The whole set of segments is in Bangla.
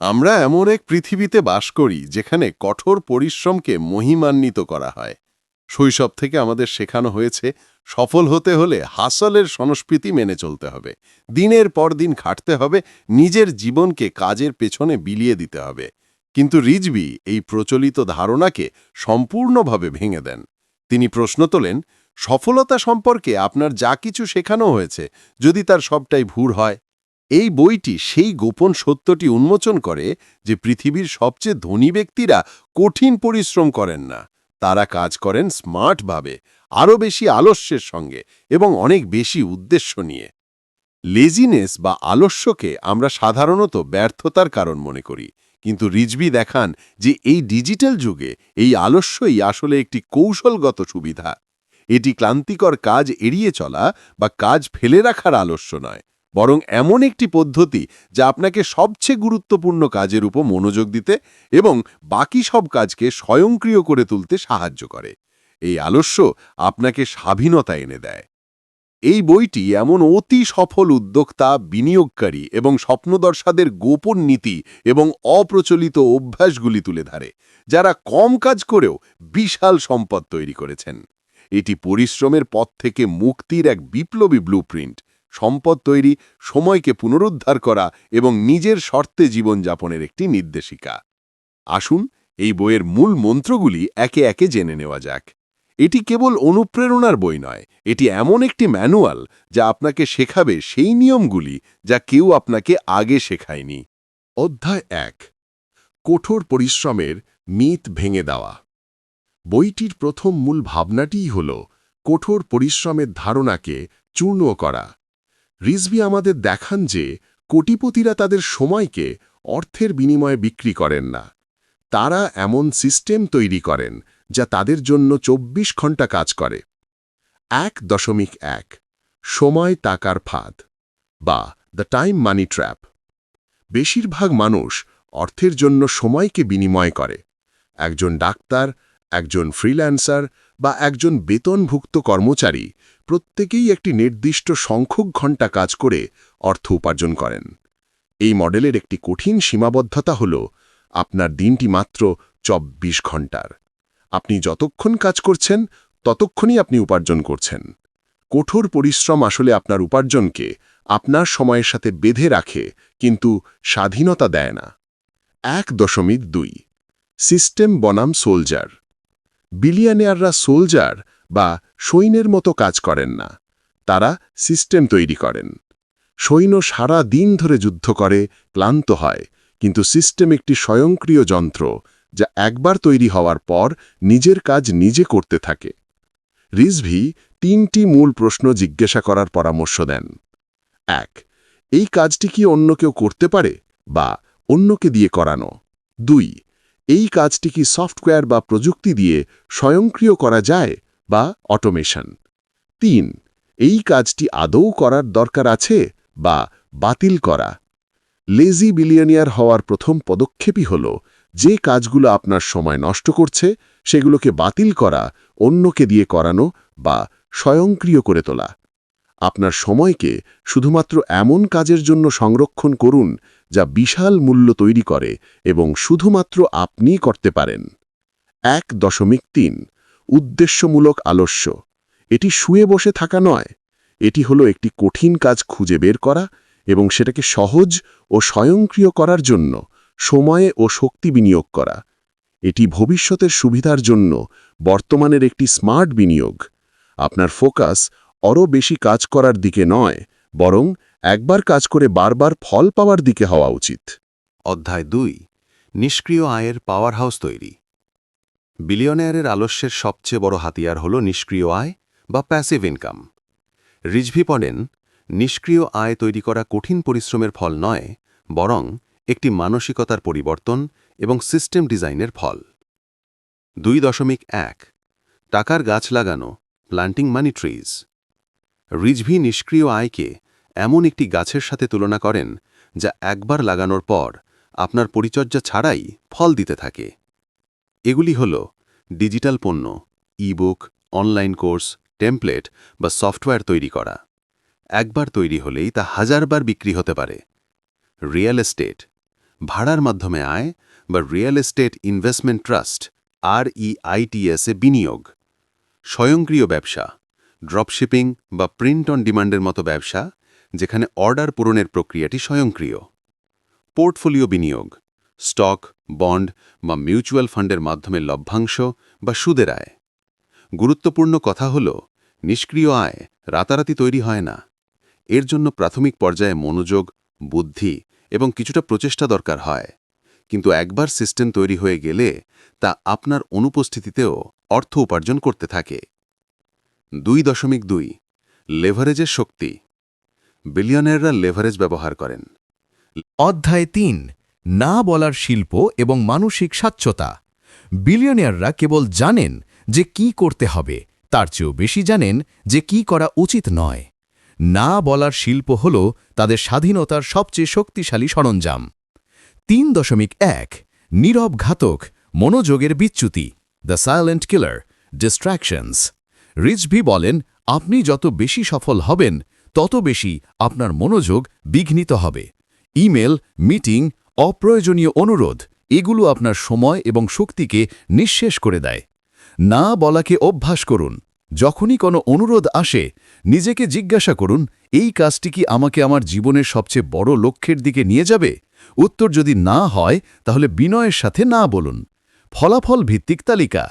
আমরা এমন এক পৃথিবীতে বাস করি যেখানে কঠোর পরিশ্রমকে মহিমান্বিত করা হয়। শৈশব থেকে আমাদের শেখানো হয়েছে, সফল হতে হলে হাসলের সংস্কৃতি মেনে চলতে হবে। দিনের পর দিন খাটতে হবে, নিজের জীবনকে কাজের পেছনে বিলিয়ে দিতে হবে। কিন্তু রিজবি এই প্রচলিত ধারণাকে সম্পূর্ণভাবে ভেঙে দেন। তিনি প্রশ্ন তোলেন, সফলতা সম্পর্কে আপনার যা কিছু শেখানো হয়েছে, যদি তার সবটাই ভুল হয়? এই বইটি সেই গোপন সত্যটি উন্মোচন করে যে পৃথিবীর সবচেয়ে ধনী ব্যক্তিরা কঠিন পরিশ্রম করেন না। তারা কাজ করেন স্মার্টভাবে, আরও বেশি আলস্যের সঙ্গে এবং অনেক বেশি উদ্দেশ্য নিয়ে। লেজিনেস বা আলস্যকে আমরা সাধারণত ব্যর্থতার কারণ মনে করি। কিন্তু রিজবি দেখান যে এই ডিজিটাল যুগে এই আলস্যই আসলে একটি কৌশলগত সুবিধা। এটি ক্লান্তিকর কাজ এড়িয়ে চলা বা কাজ ফেলে রাখার আলস্য নয়। বরং এমন একটি পদ্ধতি যা আপনাকে সবচেয়ে গুরুত্বপূর্ণ কাজের উপর মনোযোগ দিতে এবং বাকি সব কাজকে স্বয়ংক্রিয় করে তুলতে সাহায্য করে। এই আলস্য আপনাকে স্বাধীনতা এনে দেয়। এই বইটি এমন অতি সফল উদ্যোক্তা, বিনিয়োগকারী এবং স্বপ্নদর্শাদের গোপন নীতি এবং অপ্রচলিত অভ্যাসগুলি তুলে ধরে, যারা কম কাজ করেও বিশাল সম্পদ তৈরি করেছেন। এটি পরিশ্রমের পথ থেকে মুক্তির এক বিপ্লবী ব্লুপ্রিন্ট সম্পদ তৈরি, সময়কে পুনরুদ্ধার করা এবং নিজের শর্তে জীবনযাপনের একটি নির্দেশিকা। আসুন, এই বইয়ের মূল মন্ত্রগুলি একে একে জেনে নেওয়া যাক। এটি কেবল অনুপ্রেরণার বই নয়, এটি এমন একটি ম্যানুয়াল যা আপনাকে শেখাবে সেই নিয়মগুলি যা কেউ আপনাকে আগে শেখায়নি। অধ্যায় এক, কঠোর পরিশ্রমের মিথ ভেঙে দেওয়া। বইটির প্রথম মূল ভাবনাটিই হল কঠোর পরিশ্রমের ধারণাকে চূর্ণ করা। রিজভি আমাদের দেখান যে কোটিপতিরা তাদের সময়কে অর্থের বিনিময়ে বিক্রি করেন না। তারা এমন সিস্টেম তৈরি করেন যা তাদের জন্য ২৪ ঘণ্টা কাজ করে। এক দশমিক এক, সময় টাকার ফাঁদ বা দ্য টাইম মানি ট্র্যাপ। বেশিরভাগ মানুষ অর্থের জন্য সময়কে বিনিময় করে। একজন ডাক্তার, একজন ফ্রিল্যান্সার বা একজন বেতনভুক্ত কর্মচারী প্রত্যেকেই একটি নির্দিষ্ট সংখ্যক ঘণ্টা কাজ করে অর্থ উপার্জন করেন। এই মডেলের একটি কঠিন সীমাবদ্ধতা হল আপনার দিনটি মাত্র ২৪ ঘণ্টার। আপনি যতক্ষণ কাজ করছেন, ততক্ষণই আপনি উপার্জন করছেন। কঠোর পরিশ্রম আসলে আপনার উপার্জনকে আপনার সময়ের সাথে বেঁধে রাখে, কিন্তু স্বাধীনতা দেয় না। এক দশমিক দুই। সিস্টেম বনাম সোলজার। বিলিয়নিয়াররা সোলজার বা সৈন্যের মতো কাজ করেন না। তারা সিস্টেম তৈরি করেন। সৈন্য সারা দিন ধরে যুদ্ধ করে, ক্লান্ত হয়, কিন্তু সিস্টেম একটি স্বয়ংক্রিয় যন্ত্র যা একবার তৈরি হওয়ার পর নিজের কাজ নিজে করতে থাকে। রিজভি তিনটি মূল প্রশ্ন জিজ্ঞাসা করার পরামর্শ দেন। এক, এই কাজটি কি অন্য কেউ করতে পারে বা অন্যকে দিয়ে করানো? দুই, এই কাজটি কি সফটওয়্যার বা প্রযুক্তি দিয়ে স্বয়ংক্রিয় করা যায় বা অটোমেশন। তিন, এই কাজটি আদৌ করার দরকার আছে বা বাতিল করা? লেজি বিলিয়নিয়ার হওয়ার প্রথম পদক্ষেপই হল, যে কাজগুলো আপনার সময় নষ্ট করছে, সেগুলোকে বাতিল করা, অন্যকে দিয়ে করানো বা স্বয়ংক্রিয় করে তোলা। আপনার সময়কে শুধুমাত্র এমন কাজের জন্য সংরক্ষণ করুন, যা বিশাল মূল্য তৈরি করে এবং শুধুমাত্র আপনিই করতে পারেন। এক দশমিক তিন উদ্দেশ্যমূলক আলস্য। এটি শুয়ে বসে থাকা নয়। এটি হলো একটি কঠিন কাজ খুঁজে বের করা এবং সেটাকে সহজ ও স্বয়ংক্রিয় করার জন্য সময়ে ও শক্তি বিনিয়োগ করা। এটি ভবিষ্যতের সুবিধার জন্য বর্তমানের একটি স্মার্ট বিনিয়োগ। আপনার ফোকাস আরও বেশি কাজ করার দিকে নয়, বরং একবার কাজ করে বারবার ফল পাওয়ার দিকে হওয়া উচিত। অধ্যায় দুই, নিষ্ক্রিয় আয়ের পাওয়ার হাউস তৈরি। বিলিয়নেয়ারের আলস্যের সবচেয়ে বড় হাতিয়ার হল নিষ্ক্রিয় আয় বা প্যাসিভ ইনকাম রিজভি পড়েন নিষ্ক্রিয় আয় তৈরি করা কঠিন পরিশ্রমের ফল নয়, বরং একটি মানসিকতার পরিবর্তন এবং সিস্টেম ডিজাইনের ফল। দুই দশমিক এক, টাকার গাছ লাগানো প্ল্যান্টিং মানি ট্রিজ রিজভি নিষ্ক্রিয় আয়কে এমন একটি গাছের সাথে তুলনা করেন যা একবার লাগানোর পর আপনার পরিচর্যা ছাড়াই ফল দিতে থাকে। এগুলি হল ডিজিটাল পণ্য ইবুক অনলাইন কোর্স টেমপ্লেট বা সফটওয়্যার তৈরি করা। একবার তৈরি হলেই তা হাজারবার বিক্রি হতে পারে। রিয়েল এস্টেট ভাড়ার মাধ্যমে আয় বা রিয়েল এস্টেট ইনভেস্টমেন্ট ট্রাস্ট আর ইআইটিএসে বিনিয়োগ। স্বয়ংক্রিয় ব্যবসা ড্রপশিপিং বা প্রিন্ট অন ডিমান্ডের মতো ব্যবসা, যেখানে অর্ডার পূরণের প্রক্রিয়াটি স্বয়ংক্রিয়। পোর্টফোলিও বিনিয়োগ স্টক, বন্ড বা মিউচুয়াল ফান্ডের মাধ্যমে লভ্যাংশ বা সুদের আয়। গুরুত্বপূর্ণ কথা হল, নিষ্ক্রিয় আয় রাতারাতি তৈরি হয় না। এর জন্য প্রাথমিক পর্যায়ে মনোযোগ, বুদ্ধি এবং কিছুটা প্রচেষ্টা দরকার হয়। কিন্তু একবার সিস্টেম তৈরি হয়ে গেলে তা আপনার অনুপস্থিতিতেও অর্থ উপার্জন করতে থাকে। দুই দশমিক দুই, লেভারেজের শক্তি। বিলিয়নেররা লেভারেজ ব্যবহার করেন। অধ্যায় তিন না বলার শিল্প এবং মানসিক স্বাচ্ছতা। বিলিয়নিয়াররা কেবল জানেন যে কি করতে হবে, তার চেয়েও বেশি জানেন যে কি করা উচিত নয়। না বলার শিল্প হল তাদের স্বাধীনতার সবচেয়ে শক্তিশালী সরঞ্জাম। তিন দশমিক এক, নীরব ঘাতক, মনোযোগের বিচ্যুতি, the silent killer distractions Rizvi বলেন, আপনি যত বেশি সফল হবেন, তত বেশি আপনার মনোযোগ বিঘ্নিত হবে। ইমেল, মিটিং অপ্রয়োজনীয় অনুরোধ, এগুলো আপনার সময় এবং শক্তিকে নিঃশেষ করে দেয়। না বলাকে অভ্যাস করুন। যখনই কোনো অনুরোধ আসে, নিজেকে জিজ্ঞাসা করুন, এই কাজটি কি আমাকে আমার জীবনের সবচেয়ে বড় লক্ষ্যের দিকে নিয়ে যাবে? উত্তর যদি না হয়, তাহলে বিনয়ের সাথে না বলুন। ফলাফল ভিত্তিক তালিকা।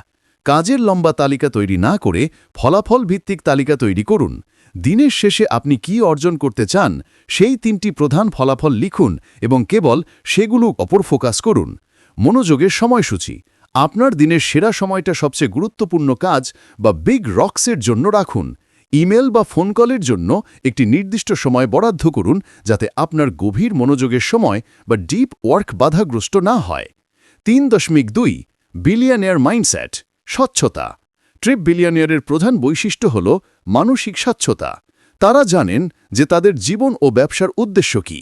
কাজের লম্বা তালিকা তৈরি না করে ফলাফল ভিত্তিক তালিকা তৈরি করুন। দিনের শেষে আপনি কি অর্জন করতে চান, সেই তিনটি প্রধান ফলাফল লিখুন এবং কেবল সেগুলো অপর ফোকাস করুন। মনোযোগের সময়সূচি। আপনার দিনের সেরা সময়টা সবচেয়ে গুরুত্বপূর্ণ কাজ বা বিগ রক্সের জন্য রাখুন। ইমেল বা ফোন কলের জন্য একটি নির্দিষ্ট সময় বরাদ্দ করুন যাতে আপনার গভীর মনোযোগের সময় বা ডিপ ওয়ার্ক বাধাগ্রস্ত না হয়। তিন দশমিক দুই, বিলিয়নিয়ার মাইন্ডসেট, স্বচ্ছতা। ট্রিপ বিলিয়নিয়ারের প্রধান বৈশিষ্ট্য হল মানসিক স্বচ্ছতা। তারা জানেন যে তাদের জীবন ও ব্যবসার উদ্দেশ্য কি।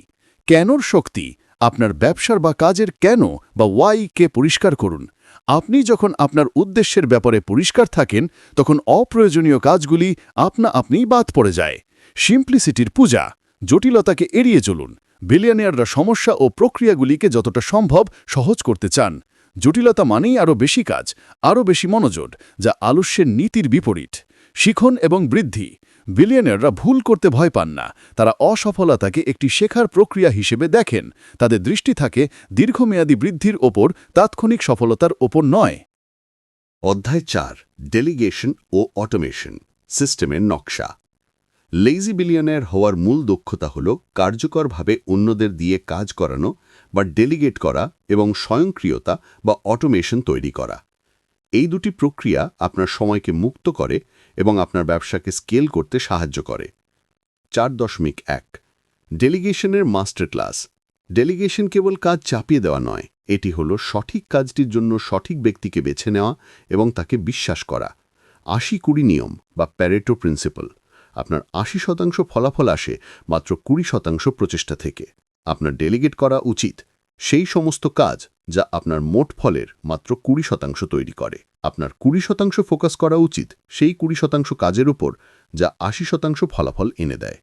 কেনর শক্তি, আপনার ব্যবসার বা কাজের কেন বা ওয়াই কে পরিষ্কার করুন। আপনি যখন আপনার উদ্দেশ্যের ব্যাপারে পরিষ্কার থাকেন, তখন অপ্রয়োজনীয় কাজগুলি আপনা আপনিই বাদ পড়ে যায়। সিম্পলিসিটির পূজা, জটিলতাকে এড়িয়ে চলুন। বিলিয়নিয়াররা সমস্যা ও প্রক্রিয়াগুলিকে যতটা সম্ভব সহজ করতে চান। জটিলতা মানেই আরও বেশি কাজ, আরও বেশি মনোযোগ যা আলস্যের নীতির বিপরীত। শিখন এবং বৃদ্ধি। বিলিয়নাররা ভুল করতে ভয় পান না। তারা অসফলতাকে একটি শেখার প্রক্রিয়া হিসেবে দেখেন। তাদের দৃষ্টি থাকে দীর্ঘমেয়াদী বৃদ্ধির ওপর, তাৎক্ষণিক সফলতার ওপর নয়। অধ্যায় চার, ডেলিগেশন ও অটোমেশন, সিস্টেমের নকশা। লেজি বিলিয়নের হওয়ার মূল দক্ষতা হল কার্যকরভাবে অন্যদের দিয়ে কাজ করানো বা ডেলিগেট করা এবং স্বয়ংক্রিয়তা বা অটোমেশন তৈরি করা। এই দুটি প্রক্রিয়া আপনার সময়কে মুক্ত করে এবং আপনার ব্যবসাকে স্কেল করতে সাহায্য করে। চার দশমিক এক। ডেলিগেশনের মাস্টার ক্লাস ডেলিগেশন কেবল কাজ চাপিয়ে দেওয়া নয়, এটি হল সঠিক কাজটির জন্য সঠিক ব্যক্তিকে বেছে নেওয়া এবং তাকে বিশ্বাস করা। আশি কুড়ি নিয়ম বা প্যারেটো প্রিন্সিপাল আপনার আশি শতাংশ ফলাফল আসে মাত্র কুড়ি শতাংশ প্রচেষ্টা থেকে। আপনার ডেলিগেট করা উচিত। সেই সমস্ত কাজ যা আপনার মোট ফলের মাত্র কুড়ি শতাংশ তৈরি করে। আপনার কুড়ি শতাংশ ফোকাস করা উচিত সেই কুড়ি শতাংশ কাজের উপর যা আশি শতাংশ ফলাফল এনে দেয়।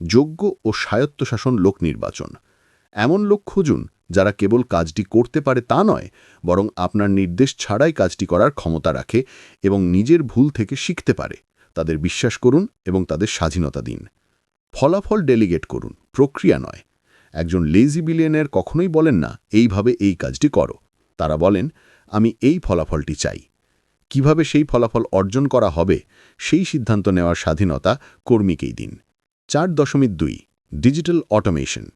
যোগ্য ও স্বায়ত্তশাসন লোক নির্বাচন। এমন লোক খুঁজুন যারা কেবল কাজটি করতে পারে তা নয়, বরং আপনার নির্দেশ ছাড়াই কাজটি করার ক্ষমতা রাখে এবং নিজের ভুল থেকে শিখতে পারে। তাদের বিশ্বাস করুন এবং তাদের স্বাধীনতা দিন। ফলাফল ডেলিগেট করুন, প্রক্রিয়া নয়। একজন লেজি বিলিয়নের কখনোই বলেন না, এইভাবে এই কাজটি করো। তারা বলেন, আমি এই ফলাফলটি চাই। কীভাবে সেই ফলাফল অর্জন করা হবে, সেই সিদ্ধান্ত নেওয়ার স্বাধীনতা কর্মীকেই দিন। চার দশমিক দুই, ডিজিটাল অটোমেশন।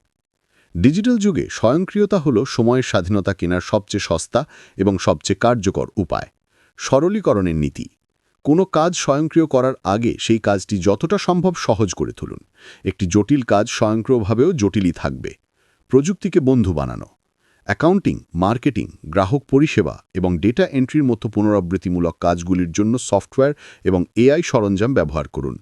ডিজিটাল যুগে স্বয়ংক্রিয়তা হল সময়ের স্বাধীনতা কেনার সবচেয়ে সস্তা এবং সবচেয়ে কার্যকর উপায়। সরলীকরণের নীতি। কোনো কাজ স্বয়ংক্রিয় করার আগে সেই কাজটি যতটা সম্ভব সহজ করে তুলুন। একটি জটিল কাজ স্বয়ংক্রিয়ভাবেও জটিলই থাকবে। প্রযুক্তিকে বন্ধু বানানো। অ্যাকাউন্টিং, মার্কেটিং, গ্রাহক পরিষেবা এবং ডেটা এন্ট্রির মতো পুনরাবৃত্তিমূলক কাজগুলির জন্য সফটওয়্যার এবং এআই সরঞ্জাম ব্যবহার করুন।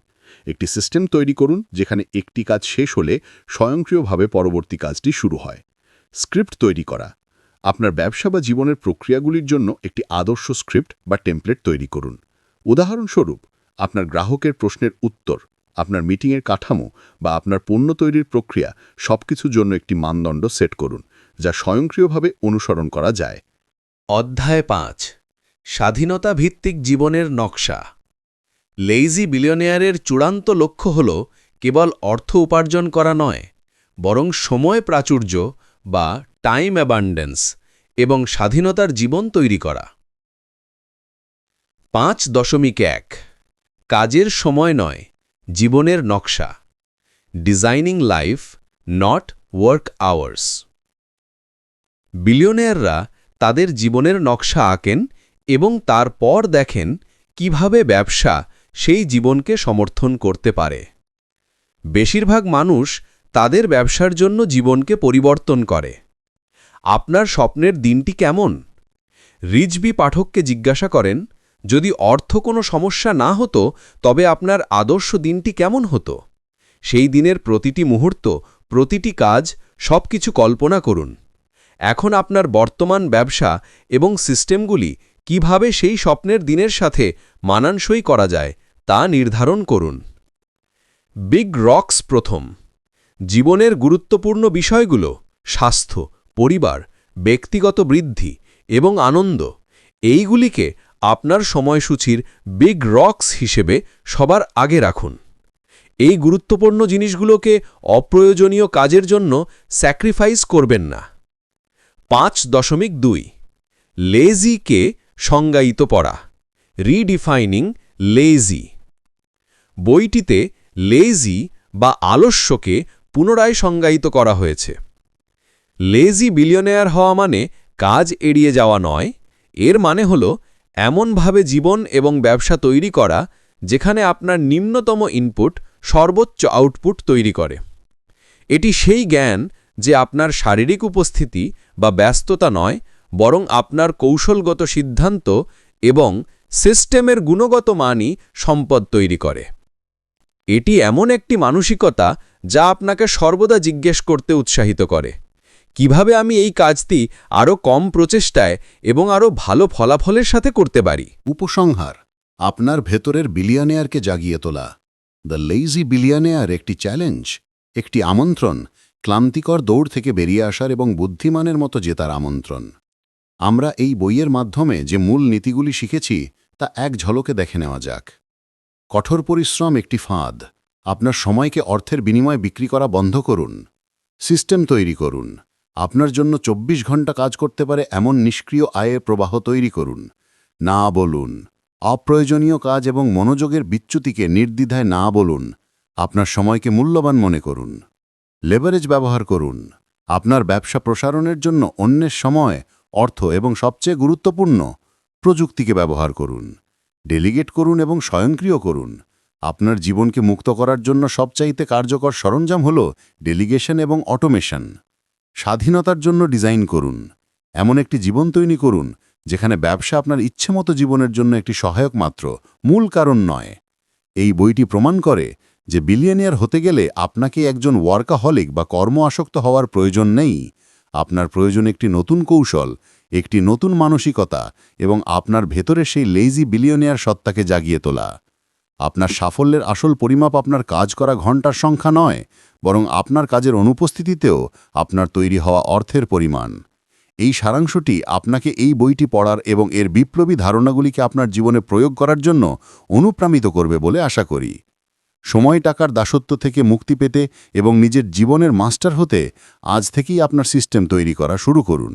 একটি সিস্টেম তৈরি করুন যেখানে একটি কাজ শেষ হলে স্বয়ংক্রিয়ভাবে পরবর্তী কাজটি শুরু হয়। স্ক্রিপ্ট তৈরি করা। আপনার ব্যবসা বা জীবনের প্রক্রিয়াগুলির জন্য একটি আদর্শ স্ক্রিপ্ট বা টেমপ্লেট তৈরি করুন। উদাহরণস্বরূপ, আপনার গ্রাহকের প্রশ্নের উত্তর, আপনার মিটিংয়ের কাঠামো বা আপনার পণ্য তৈরির প্রক্রিয়া সবকিছুর জন্য একটি মানদণ্ড সেট করুন, যা স্বয়ংক্রিয়ভাবে অনুসরণ করা যায়। অধ্যায় পাঁচ, স্বাধীনতা ভিত্তিক জীবনের নকশা। লেইজি বিলিয়নিয়ারের চূড়ান্ত লক্ষ্য হল কেবল অর্থ উপার্জন করা নয়, বরং সময় প্রাচুর্য বা টাইম অ্যাবান্ডেন্স এবং স্বাধীনতার জীবন তৈরি করা। পাঁচ দশমিক এক। কাজের সময় নয়, জীবনের নকশা। Designing life not work hours বিলিয়নেয়াররা তাদের জীবনের নকশা আঁকেন এবং তারপর দেখেন কীভাবে ব্যবসা সেই জীবনকে সমর্থন করতে পারে। বেশিরভাগ মানুষ তাদের ব্যবসার জন্য জীবনকে পরিবর্তন করে। আপনার স্বপ্নের দিনটি কেমন? রিজবি পাঠককে জিজ্ঞাসা করেন যদি অর্থ কোনো সমস্যা না হতো, তবে আপনার আদর্শ দিনটি কেমন হতো? সেই দিনের প্রতিটি মুহূর্ত, প্রতিটি কাজ, সবকিছু কল্পনা করুন। এখন আপনার বর্তমান ব্যবসা এবং সিস্টেমগুলি কীভাবে সেই স্বপ্নের দিনের সাথে মানানসই করা যায়, তা নির্ধারণ করুন। বিগ রক্স প্রথম। জীবনের গুরুত্বপূর্ণ বিষয়গুলো, স্বাস্থ্য, পরিবার, ব্যক্তিগত বৃদ্ধি এবং আনন্দ, এইগুলিকে আপনার সময়সূচির বিগ রক্স হিসেবে সবার আগে রাখুন। এই গুরুত্বপূর্ণ জিনিসগুলোকে অপ্রয়োজনীয় কাজের জন্য স্যাক্রিফাইস করবেন না। পাঁচ দশমিক দুই লেজিকে সংজ্ঞায়িত পড়া রিডিফাইনিং লেজি বইটিতে লেজি বা আলস্যকে পুনরায় সংজ্ঞায়িত করা হয়েছে। লেজি বিলিয়নেয়ার হওয়া মানে কাজ এড়িয়ে যাওয়া নয়, এর মানে হল এমনভাবে জীবন এবং ব্যবসা তৈরি করা, যেখানে আপনার নিম্নতম ইনপুট সর্বোচ্চ আউটপুট তৈরি করে। এটি সেই জ্ঞান যে আপনার শারীরিক উপস্থিতি বা ব্যস্ততা নয়, বরং আপনার কৌশলগত সিদ্ধান্ত এবং সিস্টেমের গুণগত মানই সম্পদ তৈরি করে। এটি এমন একটি মানসিকতা যা আপনাকে সর্বদা জিজ্ঞেস করতে উৎসাহিত করে। কীভাবে আমি এই কাজটি আরও কম প্রচেষ্টায় এবং আরও ভালো ফলাফলের সাথে করতে পারি? উপসংহার, আপনার ভেতরের বিলিয়নেয়ারকে জাগিয়ে তোলা। দ্য লেইজি বিলিয়নেয়ার একটি চ্যালেঞ্জ একটি আমন্ত্রণ, ক্লান্তিকর দৌড় থেকে বেরিয়ে আসার এবং বুদ্ধিমানের মতো জেতার আমন্ত্রণ। আমরা এই বইয়ের মাধ্যমে যে মূল নীতিগুলি শিখেছি, তা এক ঝলকে দেখে নেওয়া যাক। কঠোর পরিশ্রম একটি ফাঁদ। আপনার সময়কে অর্থের বিনিময়ে বিক্রি করা বন্ধ করুন। সিস্টেম তৈরি করুন। আপনার জন্য ২৪ ঘণ্টা কাজ করতে পারে এমন নিষ্ক্রিয় আয়ের প্রবাহ তৈরি করুন। না বলুন। অপ্রয়োজনীয় কাজ এবং মনোযোগের বিচ্যুতিকে নির্দ্বিধায় না বলুন। আপনার সময়কে মূল্যবান মনে করুন। লেভারেজ ব্যবহার করুন। আপনার ব্যবসা প্রসারণের জন্য অন্যের সময়, অর্থ এবং সবচেয়ে গুরুত্বপূর্ণ, প্রযুক্তিকে ব্যবহার করুন। ডেলিগেট করুন এবং স্বয়ংক্রিয় করুন। আপনার জীবনকে মুক্ত করার জন্য সবচাইতে কার্যকর সরঞ্জাম হল ডেলিগেশন এবং অটোমেশন। স্বাধীনতার জন্য ডিজাইন করুন। এমন একটি জীবন তৈরি করুন, যেখানে ব্যবসা আপনার ইচ্ছেমতো জীবনের জন্য একটি সহায়ক মাত্র, মূল কারণ নয়। এই বইটি প্রমাণ করে যে বিলিয়নিয়ার হতে গেলে আপনাকে একজন ওয়ার্কাহলিক বা কর্ম আসক্ত হওয়ার প্রয়োজন নেই। আপনার প্রয়োজন একটি নতুন কৌশল, একটি নতুন মানসিকতা এবং আপনার ভেতরে সেই লেজি বিলিয়নিয়ার সত্তাকে জাগিয়ে তোলা। আপনার সাফল্যের আসল পরিমাপ আপনার কাজ করা ঘণ্টার সংখ্যা নয়, বরং আপনার কাজের অনুপস্থিতিতেও আপনার তৈরি হওয়া অর্থের পরিমাণ। এই সারাংশটি আপনাকে এই বইটি পড়ার এবং এর বিপ্লবী ধারণাগুলিকে আপনার জীবনে প্রয়োগ করার জন্য অনুপ্রাণিত করবে বলে আশা করি। সময় টাকার দাসত্ব থেকে মুক্তি পেতে এবং নিজের জীবনের মাস্টার হতে আজ থেকেই আপনার সিস্টেম তৈরি করা শুরু করুন।